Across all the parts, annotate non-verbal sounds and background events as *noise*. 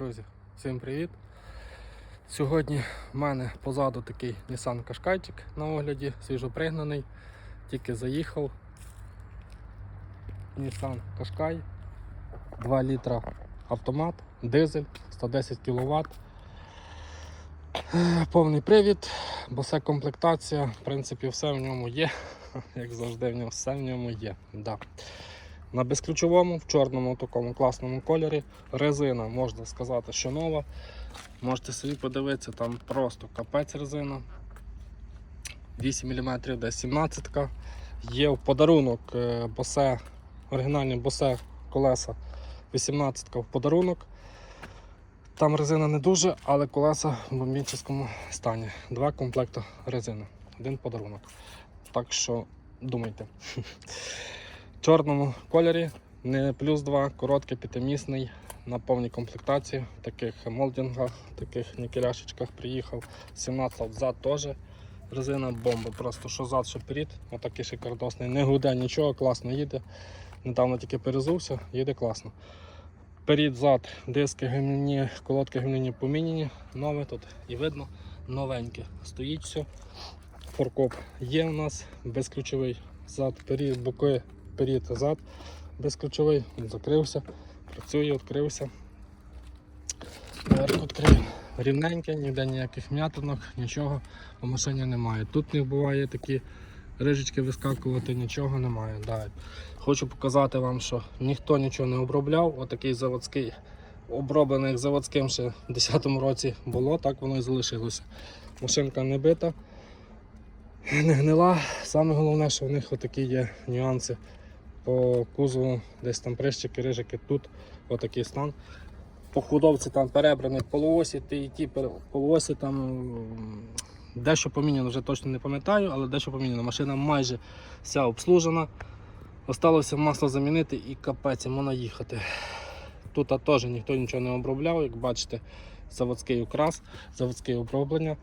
Друзі, всім привіт! Сьогодні в мене позаду такий Nissan Qashqai'чик на огляді, свіжопригнаний, тільки заїхав. Nissan Qashqai, 2 літра автомат, дизель, 110 кВт. Повний привід, бо босе комплектація, в принципі, все в ньому є. *laughs* Як завжди, в ньому все в ньому є. Да. На безключовому, в чорному такому класному кольорі. Резина, можна сказати, що нова. Можете собі подивитися, там просто капець резина. 8 мм, десь 17 Є в подарунок е, босе, оригінальні босе колеса 18 в подарунок. Там резина не дуже, але колеса в бомбічному стані. Два комплекти резини. Один подарунок. Так що думайте. *laughs* Чорному кольорі, не плюс 2, короткий п'ятимісний на повній комплектації, в таких молдингах, таких нікеляшечках приїхав. 17 зад теж резина бомба. Просто що зад, що перед. Отакий шикардосний. Не гуде нічого, класно їде. Недавно тільки перезувся, їде класно. Перед зад, диски гімні, колодки гімні поміняні, нове тут і видно, новеньке. Стоїть все. Форкоп є у нас безключовий зад, перед, боки перед зад безключовий, закрився, працює, відкрився. Верх відкрив рівненький, ніде ніяких м'ятинок, нічого по машині немає. Тут не буває такі рижечки вискакувати, нічого немає. Да. Хочу показати вам, що ніхто нічого не обробляв. Отакий заводський, оброблений заводським ще в 10-му році було, так воно і залишилося. Машинка не бита, не гнила. Саме головне, що в них отакі є нюанси по кузову, десь там прищики, рижики, тут отакий стан. По худовці там перебрані полуосі, ті ті полуосі там дещо поміняно, вже точно не пам'ятаю, але дещо поміняно. Машина майже вся обслужена. Осталося масло замінити і капець, можна їхати. Тут теж ніхто нічого не обробляв, як бачите, заводський окрас, заводське оброблення.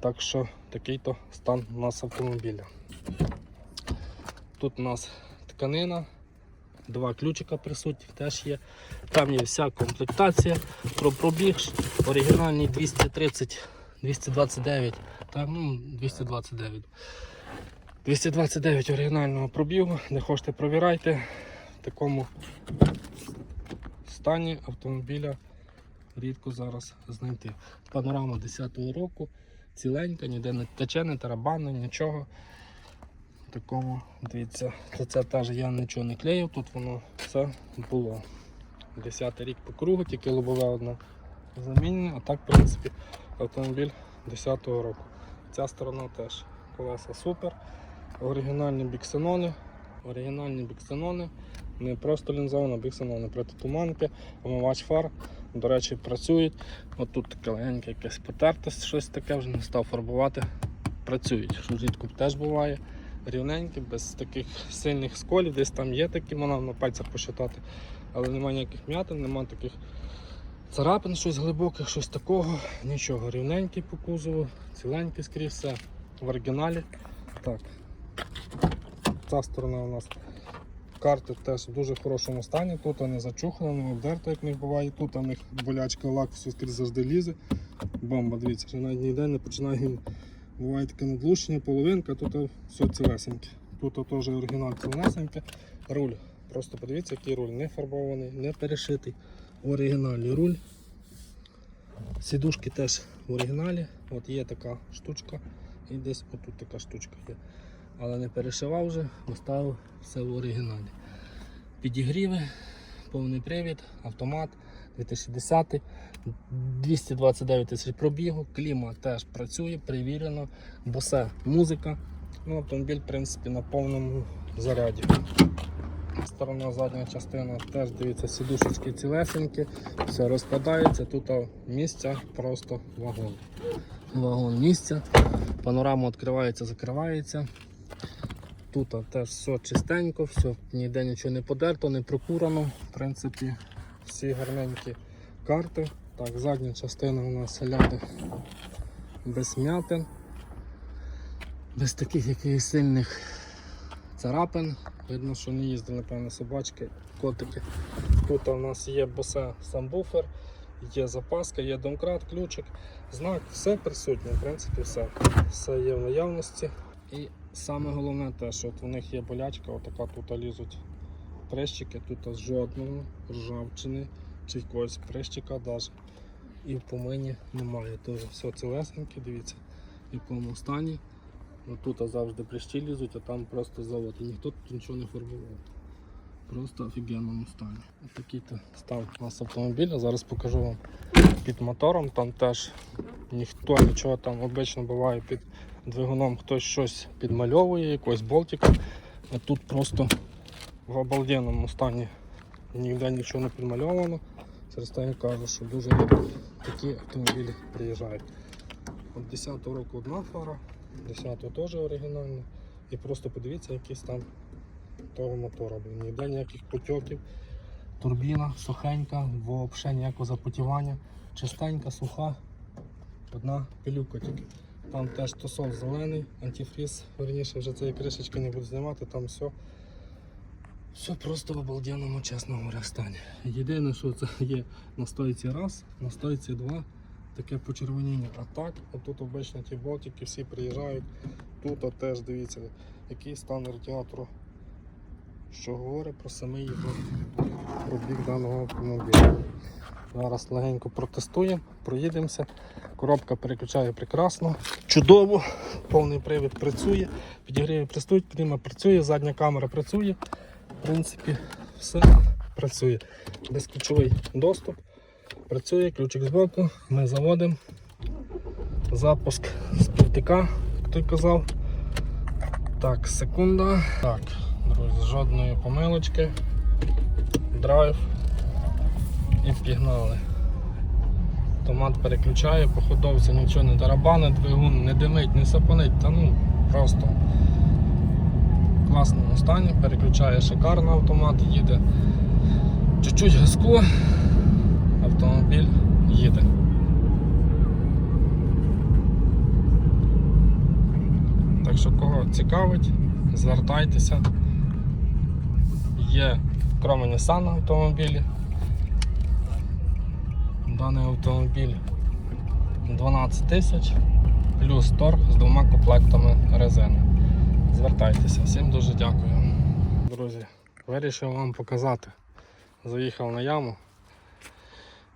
Так що такий то стан у нас автомобіля. Тут у нас тканина, два ключика присутні теж є. Там є вся комплектація. Про пробіг оригінальний 230, 229, так, ну, 229. 229 оригінального пробігу, не хочете провірайте. В такому стані автомобіля рідко зараз знайти. Панорама 10-го року, ціленька, ніде не тече, не тарабани, нічого такому, дивіться, це, теж я нічого не клеїв, тут воно все було. Десятий рік по кругу, тільки лобове одне замінене, а так, в принципі, автомобіль 10-го року. Ця сторона теж колеса супер. Оригінальні біксенони. Оригінальні біксенони. Не просто лінзовано, біксенони протитуманки, омивач фар. До речі, працюють. От тут таке легеньке якесь потертость, щось таке вже не став фарбувати. Працюють, що рідко теж буває рівненькі, без таких сильних сколів, десь там є такі, можна на пальцях посчитати, але немає ніяких м'ятин, немає таких царапин, щось глибоких, щось такого, нічого, рівненький по кузову, ціленький скрізь все в оригіналі. Так. Ця сторона у нас карти теж в дуже хорошому стані, тут вони зачухані, не обдерто, як них буває, тут у них болячка лак все скрізь завжди лізе. Бомба, дивіться, що навіть ніде не починає Буває таке надлущення, половинка, тут все цілесеньке. Тут теж оригінал цілесеньке. Руль. Просто подивіться, який руль не фарбований, не перешитий. Оригінальний руль. Сідушки теж в оригіналі. От є така штучка і десь отут така штучка є. Але не перешивав вже, оставив все в оригіналі. Підігріви, повний привід, автомат 2010, 229 тисяч пробігу, кліма теж працює, перевірено, босе музика. Ну, Автомобіль в принципі, на повному заряді. Сторона задня частина теж дивіться, сідушечки цілесенькі, все розкладається, тут місця просто вагон. Вагон місця, панорама відкривається, закривається. Тут теж все чистенько, все, ніде нічого не подерто, не прокурано. В принципі, всі гарненькі карти. Так, задня частина у нас ляде без м'ятин, без таких якихось сильних царапин. Видно, що не їздили, напевно, собачки, котики. Тут у нас є босе сам буфер, є запаска, є домкрат, ключик, знак, все присутнє, в принципі, все. Все є в наявності. І саме головне те, що от у них є болячка, отака тут лізуть прищики, тут жодного ржавчини чи якогось прищика навіть. І в помині немає. Теж все цілесеньке, дивіться, в якому стані. Ну, тут завжди прищі лізуть, а там просто. І ніхто тут нічого не фарбував. Просто в офігенному стані. Ось Такий то стан у нас автомобіля. Зараз покажу вам під мотором. Там теж ніхто нічого там обично буває під двигуном, хтось щось підмальовує, якогось болтика. А тут просто в обалденному стані ніде нічого не підмальовано. Через те я кажу, що дуже такі автомобілі приїжджають. От 10-го року одна фара, 10-го теж оригінальна. І просто подивіться, який стан того мотора. Ніде ніяких потьоків. Турбіна сухенька, взагалі ніякого запотівання. Чистенька, суха. Одна пилюка тільки. Там теж тосол зелений, антифріз, верніше вже цієї кришечки не буду знімати, там все. Все просто в обалденному, чесно говоря, стані. Єдине, що це *laughs* є на стойці раз, на стойці два, таке почервоніння. А так, отут обично ті болтики всі приїжджають. Тут от теж дивіться, який стан радіатору, що говорить про самий його пробіг даного автомобіля. Зараз легенько протестуємо, проїдемося. Коробка переключає прекрасно, чудово, повний привід працює, підігріви працюють, кліма працює, задня камера працює. В принципі, все працює. Безключовий доступ. Працює, ключик збоку, ми заводимо. Запуск з півтика, як той казав. Так, секунда. Так, друзі, жодної помилочки. Драйв. І пігнали. Автомат переключає, по ходовці нічого не тарабанить, двигун не димить, не сапонить, та ну просто класному стані, переключає шикарно автомат, їде. Чуть-чуть газку, автомобіль їде. Так що кого цікавить, звертайтеся. Є кроме Nissan автомобілі. Даний автомобіль 12 тисяч плюс торг з двома комплектами резини. Звертайтеся, всім дуже дякую. Друзі, вирішив вам показати. Заїхав на яму.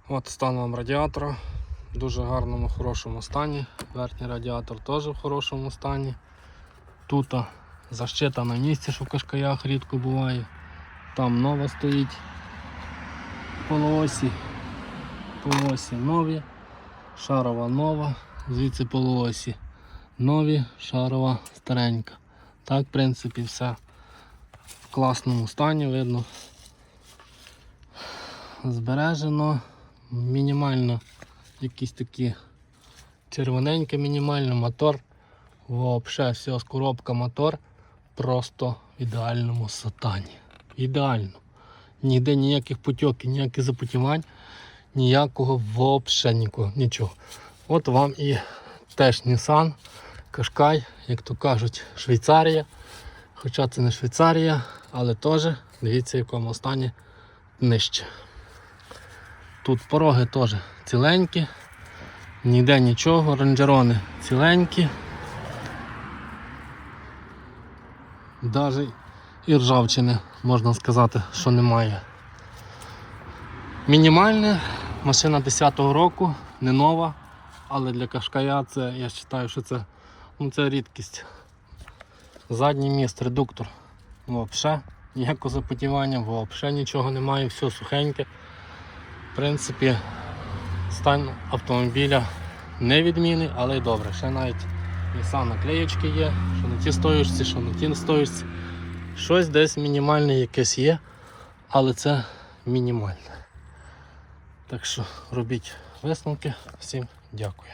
От стан вам радіатора. В дуже гарному, хорошому стані. Верхній радіатор теж в хорошому стані. Тут защита на місці, що в кашкаях рідко буває. Там нова стоїть полуосі. Полуосі нові, шарова нова, звідси полуосі нові, шарова старенька. Так, в принципі, все в класному стані видно. Збережено мінімально якісь такі червоненьке мінімально мотор. Вообще все, коробка мотор просто в ідеальному сатані. Ідеально. Ніде ніяких потьоків, ніяких запотівань, ніякого вообще нікого, нічого. От вам і теж Nissan, Кашкай, як то кажуть, Швейцарія. Хоча це не Швейцарія, але теж дивіться, в якому стані нижче. Тут пороги теж ціленькі, ніде нічого, ранджерони ціленькі. Навіть і ржавчини, можна сказати, що немає. Мінімальне, машина 10-го року, не нова, але для кашкая це, я вважаю, що це, ну, це рідкість. Задній міст, редуктор. Взагалі ніякого запотівання, взагалі нічого немає, все сухеньке. В принципі, стан автомобіля не відмінний, але й добре. Ще навіть Nissan наклеєчки є, що на ті стоїчці, що на ті стоїчці. Щось десь мінімальне якесь є, але це мінімальне. Так що робіть висновки. Всім дякую.